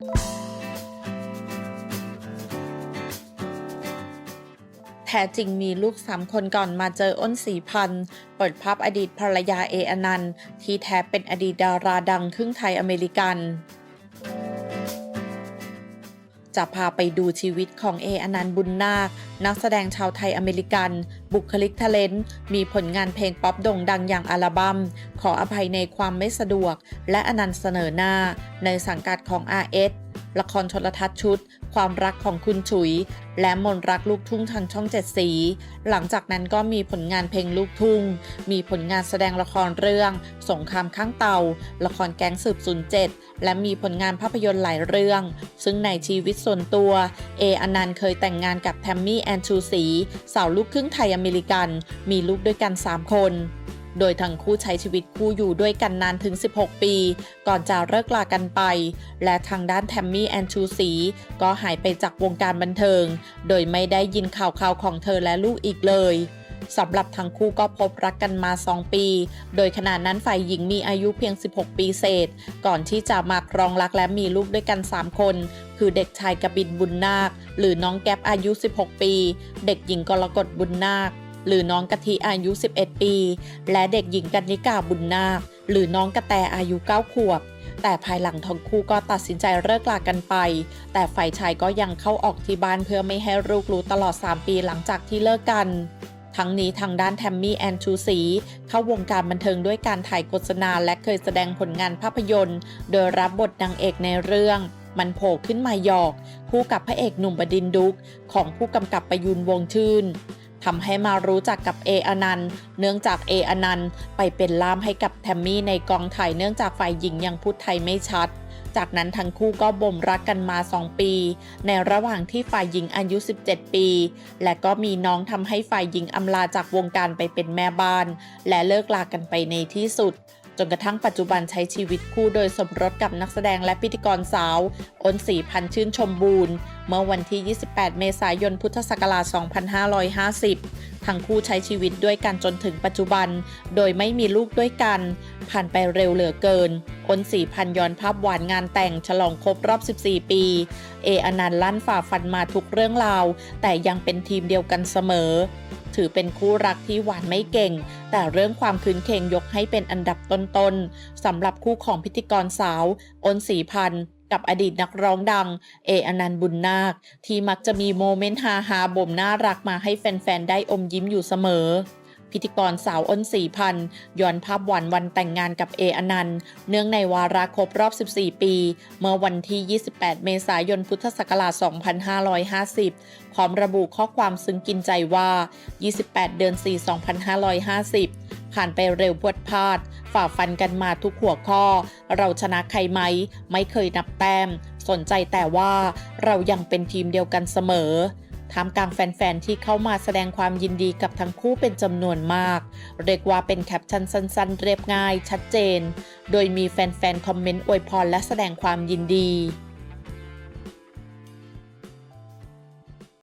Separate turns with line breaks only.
แท้จริงมีลูกสามคนก่อนมาเจออ้นสีพันเปิดภาพอดีตภรรยาเออนันต์ที่แท้เป็นอดีตดาราดังครึ่งไทยอเมริกัน จะพาไปดูชีวิตของเออนันต์บุญนาค นักแสดงชาวไทยอเมริกัน บุคลิกทะเลนมีผลงานเพลงป๊อปโด่งดังอย่างอัลบัม้ม ขออภัยในความไม่สะดวก และอนันต์เสนอหน้า ในสังกัดของ RS ละครโทรทัศน์ชุด ความรักของคุณฉุย และมนรักลูกทุ่งทางช่องเจ็ดสี หลังจากนั้นก็มีผลงานเพลงลูกทุ่ง มีผลงานแสดงละครเรื่อง สงครามข้างเตา ละครแก๊งสืบศูนย์เจ็ดและมีผลงานภาพยนตร์หลายเรื่อง ซึ่งในชีวิตส่วนตัว เออนันต์เคยแต่งงานกับแทมมี่แอนชูสีสาวลูกครึ่งไทยอเมริกัน มีลูกด้วยกัน 3 คน โดยทั้งคู่ใช้ชีวิตคู่อยู่ด้วยกันนานถึง 16 ปี ก่อนจะเลิกลากันไป และทางด้านแทมมี่แอนชูสีก็หายไปจากวงการบันเทิง โดยไม่ได้ยินข่าวข่าวของเธอและลูกอีกเลยสำหรับทั้งคู่ก็พบรักกันมา 2 ปี โดยขณะนั้นฝ่ายหญิงมีอายุเพียง 16 ปีเศษ ก่อนที่จะมาครองรักและมีลูกด้วยกัน 3 คน คือเด็กชายกบินบุญนาค หรือน้องแก๊ปอายุ 16 ปี เด็กหญิงกรกฎบุญนาค หรือน้องกะทิอายุ 11 ปี และเด็กหญิงกันนิกาบุญนาค หรือน้องกระแตอายุ 9 ขวบ แต่ภายหลังทั้งคู่ก็ตัดสินใจเลิกลากันไป แต่ฝ่ายชายก็ยังเข้าออกที่บ้านเพื่อไม่ให้ลูกรู้ตลอด 3 ปีหลังจากที่เลิกกันทั้งนี้ทางด้านแทมมี่แอนชูสีเข้าวงการบันเทิงด้วยการถ่ายโฆษณาและเคยแสดงผลงานภาพยนตร์ โดยรับบทนางเอกในเรื่อง มันโผล่ขึ้นมาหยอก คู่กับพระเอกหนุ่มบดินดุกของผู้กำกับประยุนวงชื่น ทำให้มารู้จักกับเออนันต์เนื่องจากเออนันต์ไปเป็นล่ามให้กับแทมมี่ในกองถ่ายเนื่องจากฝ่ายหญิงยังพูดไทยไม่ชัด จากนั้นทั้งคู่ก็บ่มรักกันมา 2 ปี ในระหว่างที่ฝ่ายหญิงอายุ 17 ปี และก็มีน้องทำให้ฝ่ายหญิงอำลาจากวงการไปเป็นแม่บ้าน และเลิกลากันไปในที่สุดจนกระทั่งปัจจุบันใช้ชีวิตคู่โดยสมรสกับนักแสดงและพิธีกรสาวอ้นสีพันชื่นชมบูรณ์ เมื่อวันที่ 28 เมษายน พุทธศักราช 2550 ทั้งคู่ใช้ชีวิตด้วยกันจนถึงปัจจุบัน โดยไม่มีลูกด้วยกัน ผ่านไปเร็วเหลือเกินอ้นสีพันย้อนภาพหวานงานแต่งฉลองครบรอบ 14 ปี เออนันต์ลั่นฝ่าฟันมาทุกเรื่องราว แต่ยังเป็นทีมเดียวกันเสมอ ถือเป็นคู่รักที่หวานไม่เก่ง แต่เรื่องความคืนเคงยกให้เป็นอันดับต้นๆสำหรับคู่ของพิธีกรสาวอ้นสีพันธ์ กับอดีตนักร้องดัง เออนันต์บุญนาค ที่มักจะมีโมเมนต์ฮาฮาบ่มน่ารักมาให้แฟน ๆ ได้อมยิ้มอยู่เสมอ พิธีกรสาวอ้นสีพันย้อนภาพหวานวันแต่งงานกับเออนันต์เนื่องในวาระครบรอบ 14 ปี เมื่อวันที่ 28 เมษายนพุทธศักราช 2550พร้อมระบุข้อความซึ้งกินใจว่า 28 เดือน 4 2550 ผ่านไปเร็วพวดพลาด ฝ่าฟันกันมาทุกหัวข้อ เราชนะใครไหม ไม่เคยนับแต้ม สนใจแต่ว่าเรายังเป็นทีมเดียวกันเสมอท่ามกลางแฟน ๆ ที่เข้ามาแสดงความยินดีกับทั้งคู่เป็นจำนวนมาก เรียกว่าเป็นแคปชั่นสั้น ๆ เรียบง่ายชัดเจน โดยมีแฟน ๆ คอมเมนต์อวยพรและแสดงความยินดี